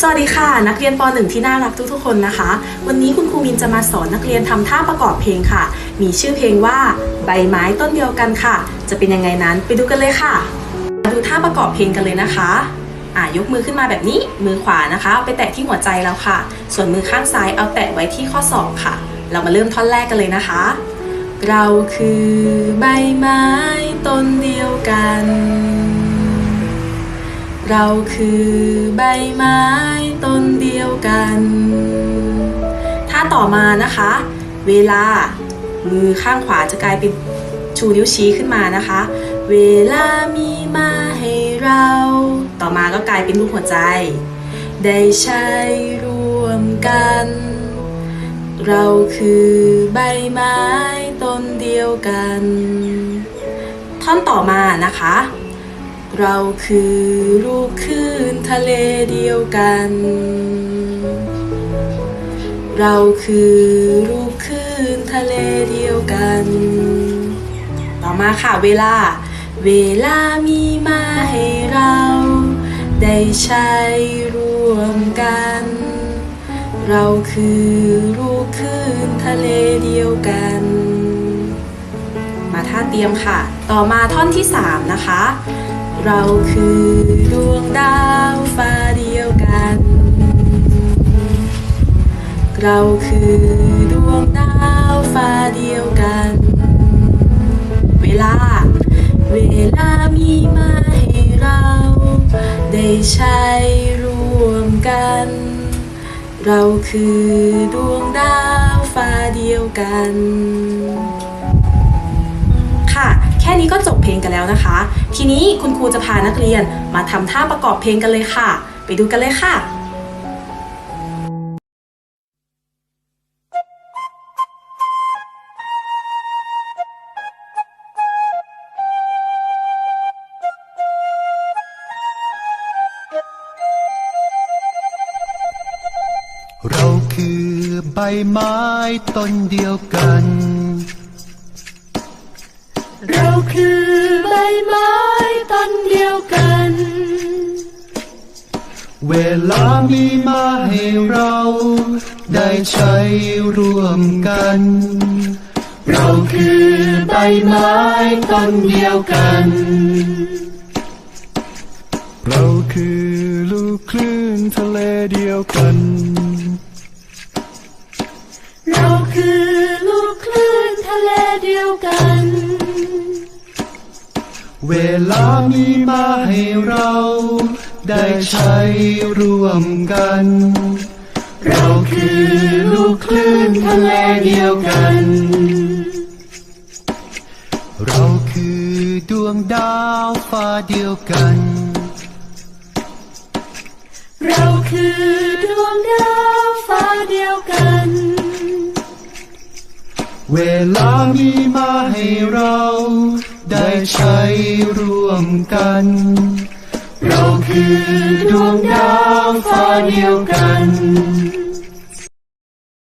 สวัสดีค่ะ นักเรียนป .1 ที่น่ารักทุกๆคนนะคะ วันนี้คุณครูมินจะมาสอนนักเรียนทำท่าประกอบเพลงค่ะ มีชื่อเพลงว่าใบไม้ต้นเดียวกันค่ะ จะเป็นยังไงนั้นไปดูกันเลยค่ะมาดูท่าประกอบเพลงกันเลยนะคะอ่ายกมือขึ้นมาแบบนี้มือขวานะคะเอาไปแตะที่หัวใจแล้วค่ะ ส่วนมือข้างซ้ายเอาแตะไว้ที่ข้อศอกค่ะ เรามาเริ่มท่อนแรกกันเลยนะคะ เราคือใบไม้ต้นเดียวกัน เราคือใบไม้ต้นเดียวกัน ถ้าต่อมานะคะ เวลา มือข้างขวาจะกลายเป็นชูนิ้วชี้ขึ้นมานะคะ เวลามีมาให้เรา ต่อมาก็กลายเป็นรูปหัวใจ ได้ใช้ร่วมกัน เราคือใบไม้ต้นเดียวกัน ท่อนต่อมานะคะ เราคือลูกคลื่นทะเลเดียวกัน เราคือลูกคลื่นทะเลเดียวกัน ต่อมาค่ะเวลา เวลามีมาให้เรา ได้ใช้ร่วมกัน เราคือลูกคลื่นทะเลเดียวกัน มาท่าเตรียมค่ะ ต่อมาท่อนที่ 3 นะคะ เราคือดวงดาวฟ้าเดียวกัน เราคือดวงดาวฟ้าเดียวกัน เวลา เวลามีมาให้เรา ได้ใช้ร่วมกัน เราคือดวงดาวฟ้าเดียวกัน เพลงกันแล้วนะคะ ทีนี้คุณครูจะพานักเรียนมาทำท่าประกอบเพลงกันเลยค่ะ ไปดูกันเลยค่ะเราคือใบไม้ต้นเดียวกัน เราคือใบไม้ต้นเดียวกัน เวลามีมาให้เรา ได้ใช้ร่วมกัน เราคือใบไม้ต้นเดียวกัน เราคือลูกคลื่นทะเลเดียวกัน เราคือลูกคลื่นทะเลเดียวกัน เวลามีมาให้เรา ได้ใช้ร่วมกัน เราคือลูกคลื่นทะเลเดียวกัน เราคือดวงดาวฟ้าเดียวกัน เราคือดวงดาวฟ้าเดียวกัน เวลามีมาให้เรา ได้ใช้ร่วมกัน เราคือดวงดาวฟ้าเดียวกัน